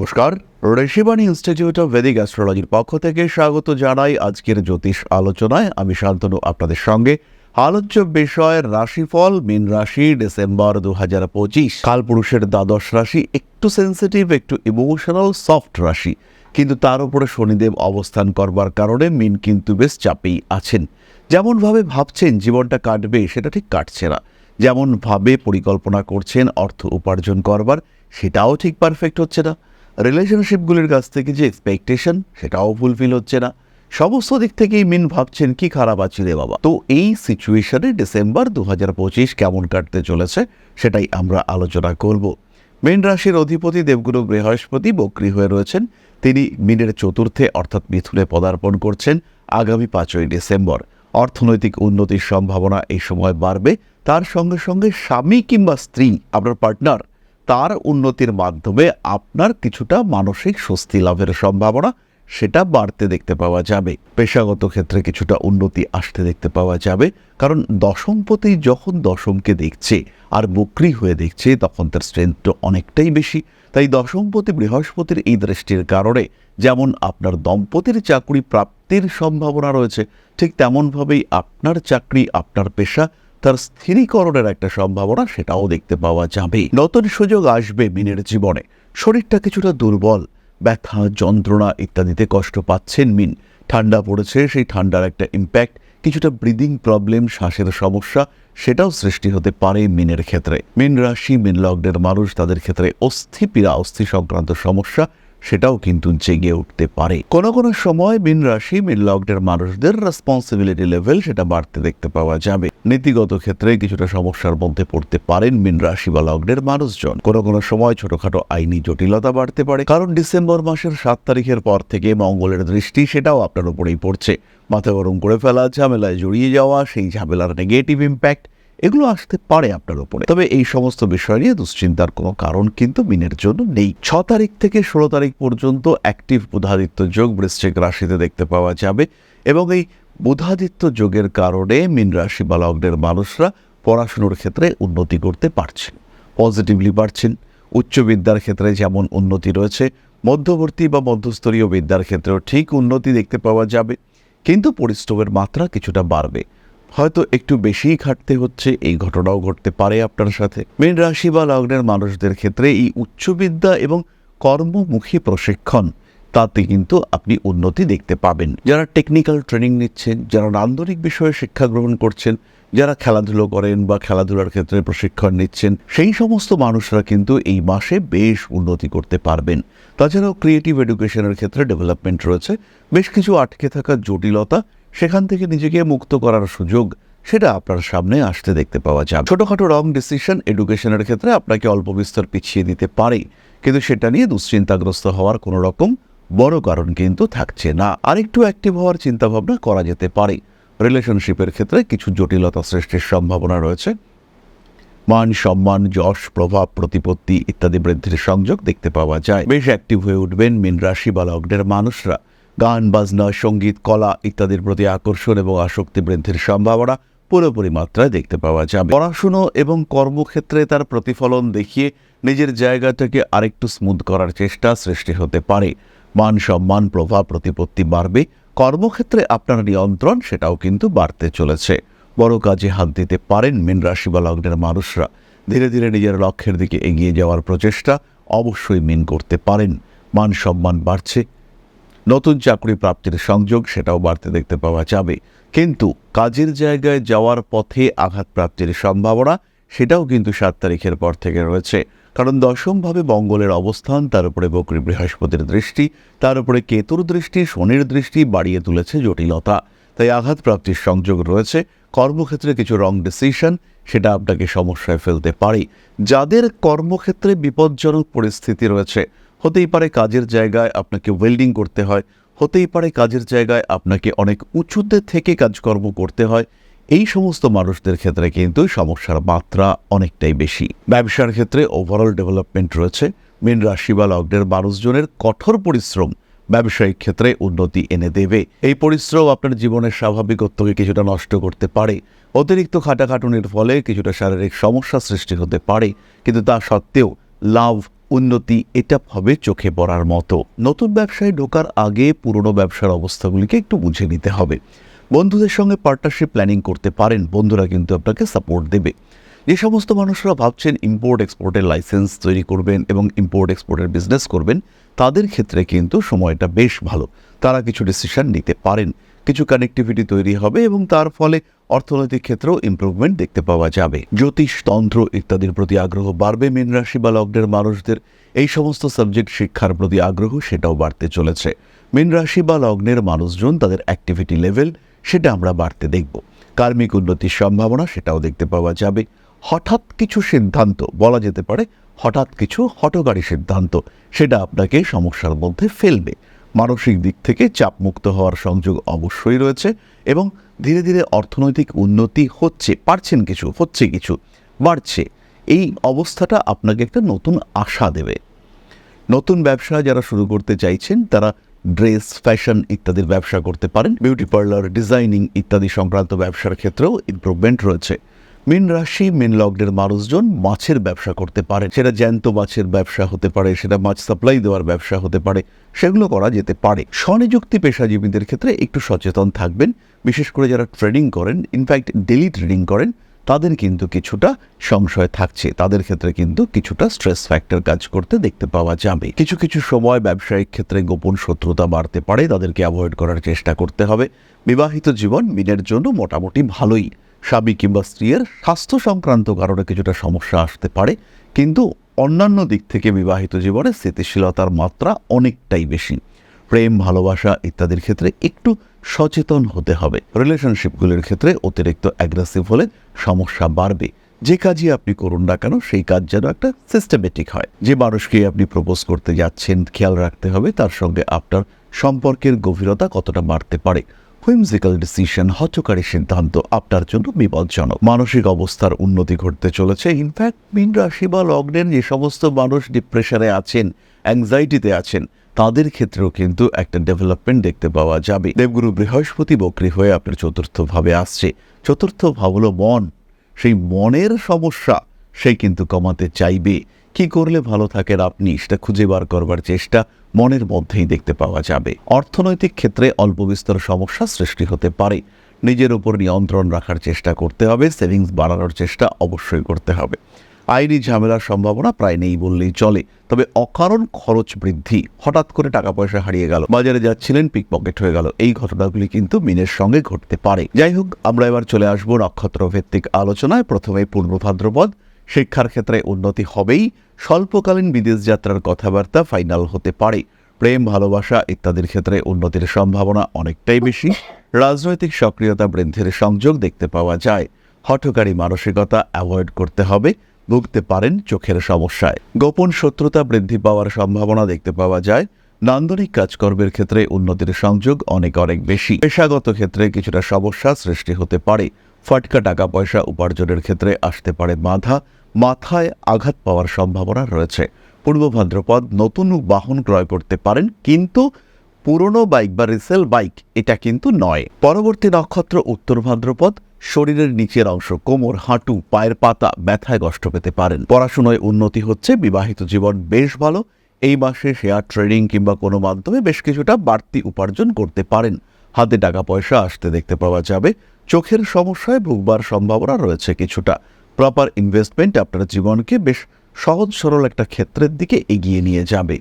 নমস্কার। Rishibani institute of Vedic অ্যাস্ট্রোলজির পক্ষ থেকে স্বাগত জানাই আজকের জ্যোতিষ আলোচনায়। আমি শান্তনু, আপনাদের সঙ্গে। আলোচ্য বিষয়, রাশিফল, মীন রাশি ডিসেম্বর দু হাজার পঁচিশ কালপুরুষের দ্বাদশ রাশি, একটু সেন্সিটিভ একটু ইমোশনাল সফট রাশি। কিন্তু তার উপরে শনিদেব অবস্থান করবার কারণে মিন কিন্তু বেশ চাপেই আছেন। যেমনভাবে ভাবছেন, জীবনটা কাটবে, সেটা ঠিক কাটছে না। যেমনভাবে পরিকল্পনা করছেন, অর্থ উপার্জন করবার, সেটাও ঠিক পারফেক্ট হচ্ছে না। রিলেশনশিপগুলির কাছ থেকে যে এক্সপেকটেশন সেটাও ফুলফিল হচ্ছে না। সমস্ত দিক থেকেই মিন ভাবছেন, কি খারাপ আছি রে বাবা? তো এই সিচুয়েশনে ডিসেম্বর দু হাজার পঁচিশ কেমন কাটতে চলেছে, সেটাই আমরা আলোচনা করব। মীন রাশির অধিপতি দেবগুরু বৃহস্পতি বক্রী হয়ে রয়েছেন। তিনি মিনের চতুর্থে, অর্থাৎ মিথুনে পদার্পণ করছেন আগামী পাঁচই ডিসেম্বর অর্থনৈতিক উন্নতির সম্ভাবনা এই সময় বাড়বে। তার সঙ্গে সঙ্গে স্বামী কিংবা স্ত্রী, আপনার পার্টনার তার উন্নতির মাধ্যমে আপনার কিছুটা মানসিক স্বস্তি লাভের সম্ভাবনা, সেটা বাড়তে দেখতে পাওয়া যাবে। পেশাগত ক্ষেত্রে কিছুটা উন্নতি আসতে দেখতে পাওয়া যাবে, কারণ দশমপতি যখন দশমকে দেখছে আর বক্রি হয়ে দেখছে, তখন তার স্ট্রেংথটা অনেকটাই বেশি। তাই দশমপতি বৃহস্পতির এই দৃষ্টির কারণে যেমন আপনার দম্পতির চাকরি প্রাপ্তির সম্ভাবনা রয়েছে, ঠিক তেমনভাবেই আপনার চাকরি, আপনার পেশা তার স্থিরীকরণের একটা সম্ভাবনা সেটাও দেখতে পাওয়া যাবে। নতুন সুযোগ আসবে মিনের জীবনে। শরীরটা কিছুটা দুর্বল, ব্যথা, যন্ত্রণা ইত্যাদিতে কষ্ট পাচ্ছেন মিন। ঠান্ডা পড়েছে, সেই ঠান্ডার একটা ইম্প্যাক্ট কিছুটা ব্রিদিং প্রবলেম শ্বাসের সমস্যা, সেটাও সৃষ্টি হতে পারে মিনের ক্ষেত্রে। মিন রাশি, মিন লগ্নের মানুষ, তাদের ক্ষেত্রে অস্থি পীড়া, অস্থি সংক্রান্ত সমস্যা সেটাও কিন্তু জেগে উঠতে পারে। কোনো কোনো সময় মিন রাশি মিন লগ্নের মানুষদের রেসপন্সিবিলিটি লেভেল সেটা বাড়তে দেখতে পাওয়া যাবে। নীতিগত ক্ষেত্রে কিছুটা সমস্যার মধ্যে পড়তে পারেন মিন রাশি বা লগ্নের মানুষজন। কোনো কোনো সময় ছোটখাটো আইনি জটিলতা বাড়তে পারে, কারণ ডিসেম্বর মাসের সাত তারিখের পর থেকে মঙ্গলের দৃষ্টি সেটাও আপনার উপরেই পড়ছে। মাথা গরম করে ফেলা, ঝামেলায় জড়িয়ে যাওয়া, সেই ঝামেলার নেগেটিভ ইম্প্যাক্ট এগুলো আসতে পারে আপনার উপরে। তবে এই সমস্ত বিষয় নিয়ে দুশ্চিন্তার কোনো কারণ কিন্তু মিনের জন্য নেই। ছ তারিখ থেকে ষোলো তারিখ পর্যন্ত অ্যাক্টিভ বুধাদিত্য যোগ বৃশ্চিক রাশিতে দেখতে পাওয়া যাবে এবং এই বুধাদিত্য যোগের কারণে মিন রাশি বা লগ্নের মানুষরা পড়াশুনোর ক্ষেত্রে উন্নতি করতে পারছেন পজিটিভলি পারছেন। উচ্চ বিদ্যার ক্ষেত্রে যেমন উন্নতি রয়েছে, মধ্যবর্তী বা মধ্যস্তরীয় বিদ্যার ক্ষেত্রেও ঠিক উন্নতি দেখতে পাওয়া যাবে। কিন্তু পরিশ্রমের মাত্রা কিছুটা বাড়বে। হয়তো একটু বেশিই খাটতে হচ্ছে, এই ঘটনাও ঘটতে পারে আপনার সাথে। মীন রাশি বা লগ্নের মানুষদের ক্ষেত্রে এই উচ্চবিদ্যা এবং কর্মমুখী প্রশিক্ষণ, তাতে কিন্তু আপনি উন্নতি দেখতে পাবেন। যারা টেকনিক্যাল ট্রেনিং নিচ্ছেন, যারা নান্দনিক বিষয়ে শিক্ষা গ্রহণ করছেন, যারা খেলাধুলো করেন বা খেলাধুলার ক্ষেত্রে প্রশিক্ষণ নিচ্ছেন, সেই সমস্ত মানুষরা কিন্তু এই মাসে বেশ উন্নতি করতে পারবেন। তাছাড়াও ক্রিয়েটিভ এডুকেশনের ক্ষেত্রে ডেভেলপমেন্ট রয়েছে। বেশ কিছু আটকে থাকা জটিলতা সেখান থেকে নিজেকে মুক্ত করার সুযোগ সেটা আপনার সামনে আসতে দেখতে পাওয়া যাবে ছোটখাটো রং ডিসিশন এডুকেশনের ক্ষেত্রে আপনাকে অল্প বিস্তর পিছিয়ে দিতে পারে, কিন্তু সেটা নিয়ে দুশ্চিন্তাগ্রস্ত হওয়ার কোনো রকম বড় কারণ কিন্তু থাকছে না। আরেকটু অ্যাক্টিভ হওয়ার চিন্তাভাবনা করা যেতে পারে। রিলেশনশিপের ক্ষেত্রে কিছু জটিলতা সৃষ্টির সম্ভাবনা রয়েছে। মান সম্মান, যশ, প্রভাব, প্রতিপত্তি ইত্যাদি বৃদ্ধির সংযোগ দেখতে পাওয়া যায়। বেশ অ্যাক্টিভ হয়ে উঠবেন মিন রাশি বা লগ্নের মানুষরা। গান, বাজনা, সংগীত, কলা ইত্যাদির প্রতি আকর্ষণ এবং আসক্তি বৃদ্ধির সম্ভাবনা পুরোপুরি মাত্রায় দেখতে পাওয়া যাবে। পড়াশুনো এবং কর্মক্ষেত্রে তার প্রতিফলন দেখিয়ে নিজের জায়গাটাকে আরেকটু স্মুথ করার চেষ্টা সৃষ্টি হতে পারে। মান সম্মান, প্রভাব, প্রতিপত্তি বাড়বে। কর্মক্ষেত্রে আপনার নিয়ন্ত্রণ সেটাও কিন্তু বাড়তে চলেছে। বড় কাজে হাত দিতে পারেন মীন রাশি বা লগ্নের মানুষরা। ধীরে ধীরে নিজের লক্ষ্যের দিকে এগিয়ে যাওয়ার প্রচেষ্টা অবশ্যই মিন করতে পারেন। মান সম্মান বাড়ছে নতুন চাকরি প্রাপ্তির সংযোগ সেটাও বাড়তে দেখতে পাওয়া যাবে। কিন্তু কাজের জায়গায় যাওয়ার পথে আঘাত প্রাপ্তির সম্ভাবনা সেটাও কিন্তু সাত তারিখের পর থেকে রয়েছে। কারণ দশমভাবে মঙ্গলের অবস্থান, তার উপরে বকরি বৃহস্পতির দৃষ্টি, তার উপরে কেতুর দৃষ্টি, শনির দৃষ্টি বাড়িয়ে তুলেছে জটিলতা। তাই আঘাত প্রাপ্তির সংযোগ রয়েছে। কর্মক্ষেত্রে কিছু রং ডিসিশন সেটা আপনাকে সমস্যায় ফেলতে পারে। যাদের কর্মক্ষেত্রে বিপজ্জনক পরিস্থিতি রয়েছে হতেই পারে কাজের জায়গায় আপনাকে ওয়েল্ডিং করতে হয়, হতেই পারে কাজের জায়গায় আপনাকে অনেক উঁচুতে থেকে কাজকর্ম করতে হয়, এই সমস্ত মানুষদের ক্ষেত্রে কিন্তু সমস্যার মাত্রা অনেকটাই বেশি। ব্যবসার ক্ষেত্রে ওভারঅল ডেভেলপমেন্ট রয়েছে, মীন রাশি বা লগ্নের মানুষজনের কঠোর পরিশ্রম ব্যবসায়িক ক্ষেত্রে উন্নতি এনে দেবে। এই পরিশ্রম আপনার জীবনের স্বাভাবিকত্বকে কিছুটা নষ্ট করতে পারে, অতিরিক্ত খাটাখাটুনির ফলে কিছুটা শারীরিক সমস্যা সৃষ্টি হতে পারে, কিন্তু তা সত্ত্বেও লাভ উন্নতি এটা হবে চোখে পড়ার মতো। নতুন ব্যবসায় ঢোকার আগে পুরনো ব্যবসার অবস্থাগুলিকে একটু বুঝে নিতে হবে। বন্ধুদের সঙ্গে পার্টনারশিপ প্ল্যানিং করতে পারেন, বন্ধুরা কিন্তু আপনাকে সাপোর্ট দেবে। যে সমস্ত মানুষরা ভাবছেন ইম্পোর্ট এক্সপোর্টের লাইসেন্স তৈরি করবেন এবং ইম্পোর্ট এক্সপোর্টের বিজনেস করবেন, তাদের ক্ষেত্রে কিন্তু সময়টা বেশ ভালো। তারা কিছু ডিসিশন নিতে পারেন। কিছু কানেক্টিভিটি তৈরি হবে এবং তার ফলে অর্থনৈতিক ক্ষেত্রেও ইমপ্রুভমেন্ট দেখতে পাওয়া যাবে। জ্যোতিষতন্ত্র ইত্যাদির প্রতি আগ্রহ বাড়বে, মীন রাশি বা লগ্নের মানুষদের। এই সমস্ত সাবজেক্ট শিক্ষার প্রতি আগ্রহ সেটাও বাড়তে চলেছে। মীন রাশি বা লগ্নের মানুষজন তাদের অ্যাক্টিভিটি লেভেল সেটা আমরা বাড়তে দেখব। কার্মিক উন্নতির সম্ভাবনা সেটাও দেখতে পাওয়া যাবে। হঠাৎ কিছু সিদ্ধান্ত, বলা যেতে পারে হঠাৎ কিছু হটকারী সিদ্ধান্ত, সেটা আপনাকে সমস্যার মধ্যে ফেলবে। মানসিক দিক থেকে চাপমুক্ত হওয়ার সংযোগ অবশ্যই রয়েছে এবং ধীরে ধীরে অর্থনৈতিক উন্নতি হচ্ছে, পারছেন কিছু, হচ্ছে কিছু, বাড়ছে। এই অবস্থাটা আপনাকে একটা নতুন আশা দেবে। নতুন ব্যবসা যারা শুরু করতে চাইছেন, তারা ড্রেস, ফ্যাশন ইত্যাদির ব্যবসা করতে পারেন, বিউটি পার্লার, ডিজাইনিং ইত্যাদি সংক্রান্ত ব্যবসার ক্ষেত্রেও ইমপ্রুভমেন্ট রয়েছে। মিন রাশি, মিন লগ্নের মানুষজন মাছের ব্যবসা করতে পারে। সেটা জ্যান্ত মাছের ব্যবসা হতে পারে, সেটা মাছ সাপ্লাই দেওয়ার ব্যবসা হতে পারে, সেগুলো করা যেতে পারে। স্বনিযুক্তি পেশাজীবীদের ক্ষেত্রে একটু সচেতন থাকবেন, বিশেষ করে যারা ট্রেডিং করেন ইনফ্যাক্ট ডেলি ট্রেডিং করেন, তাদের কিন্তু কিছুটা সংশয় থাকছে। তাদের ক্ষেত্রে কিন্তু কিছুটা স্ট্রেস ফ্যাক্টর কাজ করতে দেখতে পাওয়া যাবে। কিছু কিছু সময় ব্যবসায়িক ক্ষেত্রে গোপন শত্রুতা বাড়তে পারে, তাদেরকে অ্যাভয়েড করার চেষ্টা করতে হবে। বিবাহিত জীবন মিনের জন্য মোটামুটি ভালোই। স্বামী কিংবা স্ত্রীর স্বাস্থ্য সংক্রান্ত কারণে কিছুটা সমস্যা আসতে পারে, কিন্তু অন্যান্য দিক থেকে বিবাহিত জীবনে স্থিতিশীলতার মাত্রা অনেকটাই বেশি। প্রেম, ভালোবাসা ইত্যাদির ক্ষেত্রে একটু সচেতন হতে হবে। রিলেশনশিপগুলির ক্ষেত্রে অতিরিক্ত অ্যাগ্রেসিভ হলে সমস্যা বাড়বে। যে কাজই আপনি করুন না কেন, সেই কাজ যেন একটা সিস্টেমেটিক হয়। যে মানুষকে আপনি প্রপোজ করতে যাচ্ছেন, খেয়াল রাখতে হবে, তার সঙ্গে আপনার সম্পর্কের গভীরতা কতটা বাড়তে পারে। হুইমজিক্যাল ডিসিশন হচকারী সিদ্ধান্ত, আপনার জন্য বিপজ্জনক। মানসিক অবস্থার উন্নতি ঘটতে চলেছে। ইনফ্যাক্ট মিন রাশি বা লগ্নের যে সমস্ত মানুষ ডিপ্রেশনে আছেন অ্যাংজাইটিতে আছেন, তাদের ক্ষেত্রেও কিন্তু একটা ডেভেলপমেন্ট দেখতে পাওয়া যাবে। দেবগুরু বৃহস্পতি বক্রী হয়ে আপনার চতুর্থ ভাবে আসছে। চতুর্থ ভাব হলো মন। সেই মনের সমস্যা সেই কিন্তু কমাতে চাইবে। কি করলে ভালো থাকেন আপনি? সেটা খুঁজে বার করবার চেষ্টা মনের মধ্যেই দেখতে পাওয়া যাবে। অর্থনৈতিক ক্ষেত্রে অল্প বিস্তর সমস্যা সৃষ্টি হতে পারে। নিজের উপর নিয়ন্ত্রণ রাখার চেষ্টা করতে হবে সেভিংস বাড়ানোর চেষ্টা অবশ্যই করতে হবে। আইনি ঝামেলার সম্ভাবনা প্রায় নেই বললেই চলে। তবে অকারণ খরচ বৃদ্ধি, হঠাৎ করে টাকা পয়সা হারিয়ে গেল, বাজারে যাচ্ছিলেন, পিকপকেট হয়ে গেল। এই ঘটনাগুলি কিন্তু মিনের সঙ্গে ঘটতে পারে। যাই হোক, আমরা এবার চলে আসব নক্ষত্র ভিত্তিক আলোচনায়। প্রথমে পূর্ব ভাদ্রপদ শিক্ষার ক্ষেত্রে উন্নতি হবেই, স্বল্পকালীন বিদেশ যাত্রার কথাবার্তা ফাইনাল হতে পারে। প্রেম, ভালোবাসা ইত্যাদির ক্ষেত্রে উন্নতির সম্ভাবনা অনেকটাই বেশি। রাজনৈতিক সক্রিয়তা বৃদ্ধির সংযোগ দেখতে পাওয়া যায়। হঠকারী মানসিকতা অ্যাভয়েড করতে হবে, ভুগতে পারেন চোখের সমস্যায়। গোপন শত্রুতা বৃদ্ধি পাওয়ার সম্ভাবনা দেখতে পাওয়া যায়। নান্দনিক কাজকর্মের ক্ষেত্রে উন্নতির সংযোগ অনেক অনেক বেশি। পেশাগত ক্ষেত্রে কিছুটা সমস্যা সৃষ্টি হতে পারে। ফটকা টাকা পয়সা উপার্জনের ক্ষেত্রে আসতে পারে বাধা। মাথায় আঘাত পাওয়ার সম্ভাবনা রয়েছে। পূর্ব ভাদ্রপদ নতুন বাহন ক্রয় করতে পারেন, কিন্তু পুরনো বাইক বা রিসেল বাইক এটা কিন্তু নয়। পরবর্তী নক্ষত্র উত্তর ভাদ্রপদ, শরীরের নিচের অংশ কোমর, হাঁটু, পায়ের পাতা ব্যথায় কষ্ট পেতে পারেন। পড়াশোনায় উন্নতি হচ্ছে, বিবাহিত জীবন বেশ ভালো। এই মাসে শেয়ার ট্রেডিং কিংবা কোনো মাধ্যমে বেশ কিছুটা বাড়তি উপার্জন করতে পারেন। হাতে টাকা পয়সা আসতে দেখতে পাওয়া যাবে। চোখের সমস্যায় ভুগবার সম্ভাবনা রয়েছে কিছুটা। প্রপার ইনভেস্টমেন্ট আপনার জীবনকে বেশ সহজ সরল একটা ক্ষেত্রের দিকে এগিয়ে নিয়ে যাবে।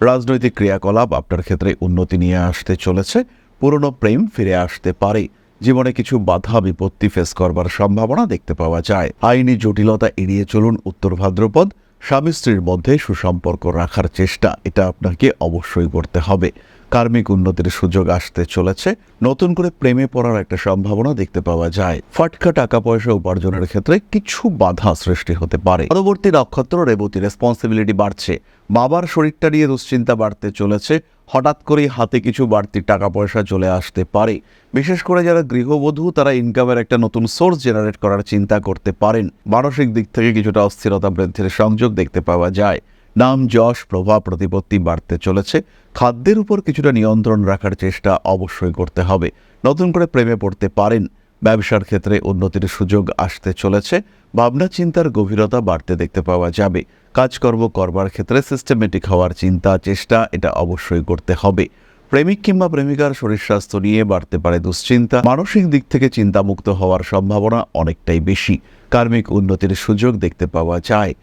রাজনৈতিক ক্রিয়াকলাপ আপনার ক্ষেত্রে উন্নতি নিয়ে আসতে চলেছে, পুরনো প্রেম ফিরে আসতে পারে। জীবনে কিছু বাধা বিপত্তি ফেস করবার সম্ভাবনা দেখতে পাওয়া যায়। আইনি জটিলতা এড়িয়ে চলুন উত্তর ভাদ্রপদ। স্বামী স্ত্রীর মধ্যে সুসম্পর্ক রাখার চেষ্টা, এটা আপনাকে অবশ্যই করতে হবে। কার্মিক উন্নতির সুযোগ আসতে চলেছে। নতুন করে প্রেমে পড়ার একটা সম্ভাবনা দেখতে পাওয়া যায়। ফটকা টাকা পয়সা উপার্জনের ক্ষেত্রে কিছু বাধা সৃষ্টি হতে পারে। পরবর্তী নক্ষত্র রেবতী রেসপন্সিবিলিটি বাড়ছে। বাবার শরীরটা নিয়ে দুশ্চিন্তা বাড়তে চলেছে। হঠাৎ করেই হাতে কিছু বাড়তি টাকা পয়সা চলে আসতে পারে। বিশেষ করে যারা গৃহবধূ, তারা ইনকামের একটা নতুন সোর্স জেনারেট করার চিন্তা করতে পারেন। মানসিক দিক থেকে কিছুটা অস্থিরতা বৃদ্ধির সংযোগ দেখতে পাওয়া যায়। নাম, যশ, প্রভাব, প্রতিপত্তি বাড়তে চলেছে। খাদ্যের উপর কিছুটা নিয়ন্ত্রণ রাখার চেষ্টা অবশ্যই করতে হবে। নতুন করে প্রেমে পড়তে পারেন। ব্যবসার ক্ষেত্রে উন্নতির সুযোগ আসতে চলেছে। ভাবনা চিন্তার গভীরতা বাড়তে দেখতে পাওয়া যাবে। কাজকর্ম করবার ক্ষেত্রে সিস্টেমেটিক হওয়ার চিন্তা, চেষ্টা, এটা অবশ্যই করতে হবে। প্রেমিক কিংবা প্রেমিকার শরীর স্বাস্থ্য নিয়ে বাড়তে পারে দুশ্চিন্তা। মানসিক দিক থেকে চিন্তামুক্ত হওয়ার সম্ভাবনা অনেকটাই বেশি। কার্মিক উন্নতির সুযোগ দেখতে পাওয়া যায়।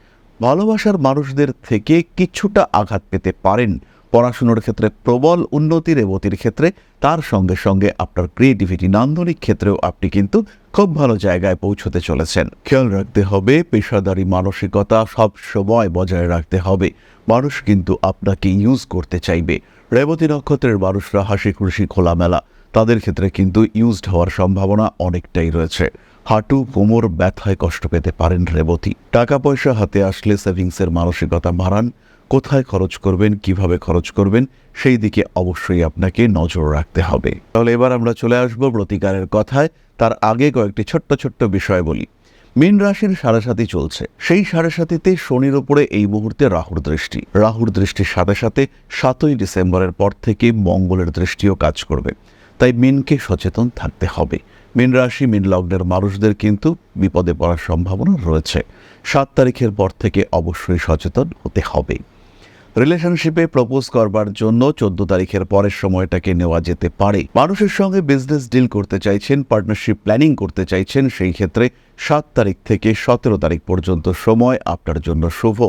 ভালোবাসার মানুষদের থেকে কিছুটা আঘাত পেতে পারেন। পড়াশুনোর ক্ষেত্রে প্রবল উন্নতি রেবতীর ক্ষেত্রে, তার সঙ্গে সঙ্গে আপনার ক্রিয়েটিভিটি নান্দনিক ক্ষেত্রেও আপনি কিন্তু খুব ভালো জায়গায় পৌঁছতে চলেছেন। খেয়াল রাখতে হবে, পেশাদারি মানসিকতা সব সময় বজায় রাখতে হবে। মানুষ কিন্তু আপনাকে ইউজ করতে চাইবে। রেবতী নক্ষত্রের মানুষরা হাসি খুশি খোলামেলা। তাদের ক্ষেত্রে কিন্তু ইউজড হওয়ার সম্ভাবনা অনেকটাই রয়েছে। হাঁটু, কোমর ব্যথায় কষ্ট পেতে পারেন রেবতী। টাকা পয়সা হাতে আসলে সেভিংসের মানসিকতা বাড়ান। কোথায় খরচ করবেন, কীভাবে খরচ করবেন, সেই দিকে অবশ্যই আপনাকে নজর রাখতে হবে। তাহলে এবার আমরা চলে আসব প্রতিকারের কথায়। তার আগে কয়েকটি ছোট্ট ছোট্ট বিষয় বলি। মীন রাশির সাড়ে চলছে। সেই সাড়ে শনির ওপরে এই মুহূর্তে রাহুর দৃষ্টি। রাহুর দৃষ্টির সাথে সাথে সাতই ডিসেম্বরের পর থেকে মঙ্গলের দৃষ্টিও কাজ করবে। তাই মিনকে সচেতন থাকতে হবে। মীন রাশি, মীন লগ্নের মানুষদের কিন্তু বিপদে পড়ার সম্ভাবনা রয়েছে। সাত তারিখের পর থেকে অবশ্যই সচেতন হতে হবে। রিলেশনশিপে প্রপোজ করবার জন্য চোদ্দ তারিখের পরের সময়টাকে নেওয়া যেতে পারে। মানুষের সঙ্গে বিজনেস ডিল করতে চাইছেন পার্টনারশিপ প্ল্যানিং করতে চাইছেন, সেই ক্ষেত্রে সাত তারিখ থেকে সতেরো তারিখ পর্যন্ত সময় আপনার জন্য শুভ।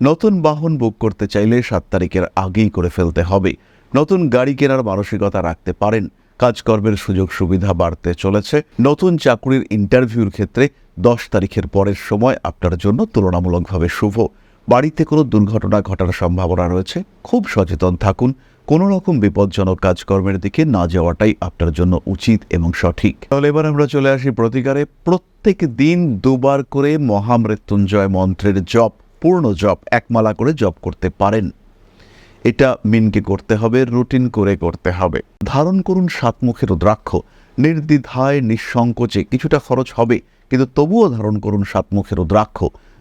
নতুন বাহন বুক করতে চাইলে সাত তারিখের আগেই করে ফেলতে হবে। নতুন গাড়ি কেনার মানসিকতা রাখতে পারেন। কাজকর্মের সুযোগ সুবিধা বাড়তে চলেছে। নতুন চাকরির ইন্টারভিউর ক্ষেত্রে দশ তারিখের পরের সময় আপনার জন্য তুলনামূলকভাবে শুভ। বাড়িতে কোনো দুর্ঘটনা ঘটার সম্ভাবনা রয়েছে, খুব সচেতন থাকুন। কোনো রকম বিপজ্জনক কাজকর্মের দিকে না যাওয়াটাই আপনার জন্য উচিত এবং সঠিক। তাহলে এবার আমরা চলে আসি প্রতিকারে। প্রত্যেক দিন দুবার করে মহামৃত্যুঞ্জয় মন্ত্রের জপ, পূর্ণ জপ একমালা করে জপ করতে পারেন। এটা মিনকে করতে হবে, রুটিন করে করতে হবে। ধারণ করুন সাতমুখের রুদ্রাক্ষ। নির্দ্বিধায়, নিঃসংকোচে কিছুটা খরচ হবে। কিন্তু তবুও ধারণ করুন সাতমুখের রুদ্রাক্ষ।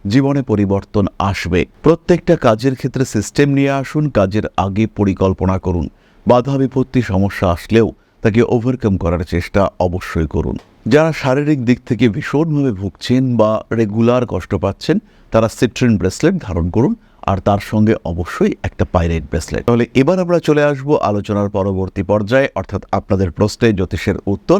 জীবনে পরিবর্তন আসবে। প্রত্যেকটা কাজের ক্ষেত্রে সিস্টেম নিয়ে আসুন, কাজের আগে পরিকল্পনা করুন। বাধা বিপত্তি সমস্যা আসলেও তাকে ওভারকাম করার চেষ্টা অবশ্যই করুন। যারা শারীরিক দিক থেকে ভীষণভাবে ভুগছেন বা রেগুলার কষ্ট পাচ্ছেন, তারা সিট্রিন ব্রেসলেট ধারণ করুন আর তার সঙ্গে অবশ্যই একটা পাইরেট ব্রেসলেট তাহলে এবার আমরা চলে আসব আলোচনার পরবর্তী পর্যায়ে, অর্থাৎ আপনাদের প্রশ্নে জ্যোতিষের উত্তর।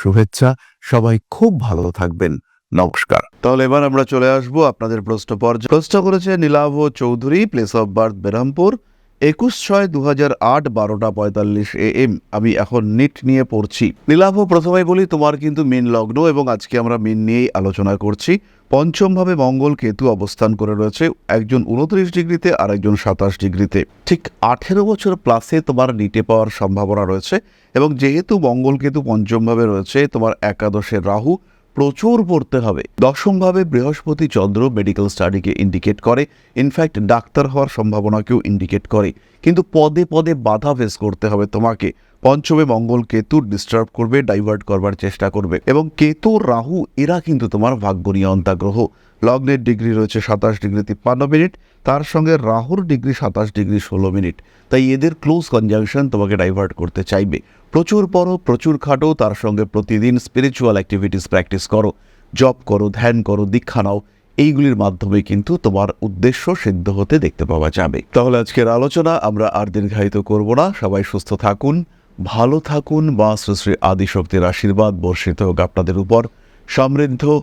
শুভেচ্ছা। সবাই খুব ভালো থাকবেন। নমস্কার। তাহলে এবার আমরা চলে আসব আপনাদের প্রশ্ন পর্যায়ে। প্রশ্ন করেছে Nilav Chowdhury place of birth Berhampur একুশ ছয় দু হাজার আট, বারোটা পঁয়তাল্লিশ এ এম আমি এখন নিট নিয়ে পড়ছি। নীলাভ প্রথমে বলি, তোমার কিন্তু মিন লগ্ন এবং আজকে আমরা মিন নিয়েই আলোচনা করছি। পঞ্চমভাবে মঙ্গল কেতু অবস্থান করে রয়েছে। একজন উনত্রিশ ডিগ্রিতে আর একজন সাতাশ ডিগ্রিতে। ঠিক আঠেরো বছর প্লাসে তোমার নিটে পাওয়ার সম্ভাবনা রয়েছে এবং যেহেতু মঙ্গল কেতু পঞ্চমভাবে রয়েছে, তোমার একাদশের রাহু প্রচুর পড়তে হবে। দশমভাবে বৃহস্পতি চন্দ্র মেডিকেল স্টাডিকে ইন্ডিকেট করে। ইনফ্যাক্ট ডাক্তার হওয়ার সম্ভাবনাকেও ইন্ডিকেট করে। কিন্তু পদে পদে বাধা ফেস করতে হবে তোমাকে। পঞ্চমে মঙ্গল কেতু ডিস্টার্ব করবে ডাইভার্ট করবার চেষ্টা করবে। এবং কেতু, রাহু, এরা কিন্তু তোমার ভাগ্য নিয়ন্তা গ্রহ লগ্নের ডিগ্রি রয়েছে সাতাশ ডিগ্রি তিপ্পান্ন মিনিট, তার সঙ্গে রাহুর ডিগ্রি সাতাশ ডিগ্রি ষোলো মিনিট। তাই এদের ক্লোজ কনজাংশন তোমাকে ডাইভার্ট করতে চাইবে। প্রচুর পড়ো, প্রচুর খাটো, তার সঙ্গে প্রতিদিন স্পিরিচুয়াল অ্যাক্টিভিটিস প্র্যাকটিস করো। জব করো, ধ্যান করো, দীক্ষা নাও, এইগুলির মাধ্যমে কিন্তু তোমার উদ্দেশ্য সিদ্ধ হতে দেখতে পাওয়া যাবে। তাহলে আজকের আলোচনা আমরা আর দীর্ঘায়িত করব না। সবাই সুস্থ থাকুন, ভালো থাকুন বা শ্রী শ্রী আদিশক্তির আশীর্বাদ বর্ষিত হোক আপনাদের উপর। সমৃদ্ধ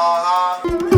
好了。